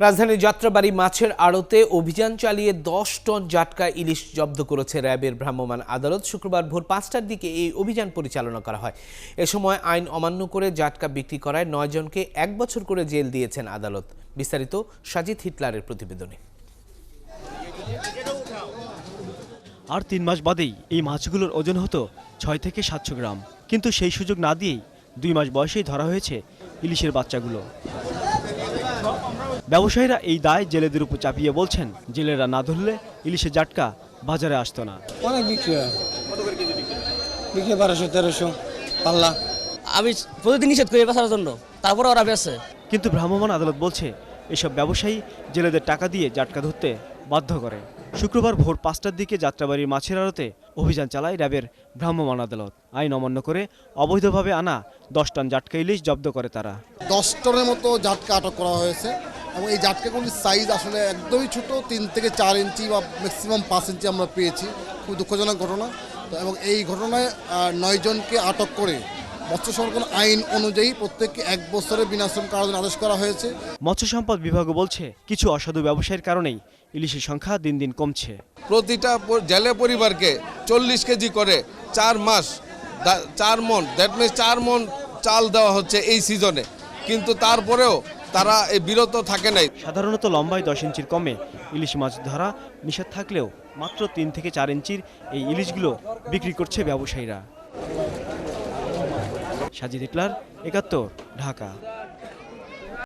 রাজধানীর যাত্রাবাড়ি মাছের আড়তে অভিযান চালিয়ে দশ টন জাটকা ইলিশ জব্দ করেছে র্যাবের ভ্রাম্যমাণ আদালত। শুক্রবার ভোর পাঁচটার দিকে এই অভিযান পরিচালনা করা হয়। এ সময় আইন অমান্য করে জাটকা বিক্রি করায় নয় জনকে এক বছর করে জেল দিয়েছেন আদালত। বিস্তারিত সাজিদ হিটলারের প্রতিবেদনে। আর তিন মাস বাদেই এই মাছগুলোর ওজন হতো ছয় থেকে সাতশো গ্রাম। কিন্তু সেই সুযোগ না দিয়েই দুই মাস বয়সেই ধরা হয়েছে ইলিশের বাচ্চাগুলো। ব্যবসায়ীরা এই দায় জেলেদের উপর চাপিয়ে বলছেন জেলেরা না ধরলে ইলিশের জাটকা বাজারে আসতো না। অনেক বিক্রি হয়। বিক্রি বারোশো তেরোশো পাল্লা। আমি প্রতিদিন নিষেধ করি বেচার জন্য তারপরে ওরা বেছে কিন্তু ভ্রাম্যমাণ আদালত বলছে এসব ব্যবসায়ী জেলেদের টাকা দিয়ে জাটকা ধরতে বাধ্য করে। শুক্রবার ভোর পাঁচটার দিকে যাত্রাবাড়ির মাছের আড়তে অভিযান চালায় র্যাবের ভ্রাম্যমাণ আদালত। আইন অমান্য করে অবৈধভাবে আনা দশ টন জাটকা ইলিশ জব্দ করে তারা। দশ টনের মতো জাটকা আটক করা হয়েছে। এবং এই জাটকাগুলির সাইজ আসলে একদমই ছোট তিন থেকে চার ইঞ্চি বা ম্যাক্সিমাম পাঁচ ইঞ্চি আমরা পেয়েছি। খুব দুঃখজনক ঘটনা। তো এবং এই ঘটনায় নয়জনকে আটক করে মৎস্য সংরক্ষণ আইন অনুযায়ী প্রত্যেককে এক বছরের বিনাশ্রম কারাদণ্ড আদেশ করা হয়েছে। মৎস্য সম্পদ বিভাগও বলছে কিছু অসাধু ব্যবসায়ীর কারণেই ইলিশের সংখ্যা দিন দিন কমছে। প্রতিটা জেলে পরিবারকে চল্লিশ কেজি করে চার মাস দা- চার মন দ্যাট মিনস চার মন চাল দেওয়া হচ্ছে এই সিজনে কিন্তু তারপরেও তারা এই বিরত থাকে নাই। সাধারণত লম্বায় দশ ইঞ্চির কমে ইলিশ মাছ ধরা নিষেধ থাকলেও মাত্র তিন থেকে চার ইঞ্চির এই ইলিশগুলো বিক্রি করছে ব্যবসায়ীরা। সাজিদ ইকলার একাত্তর, ঢাকা।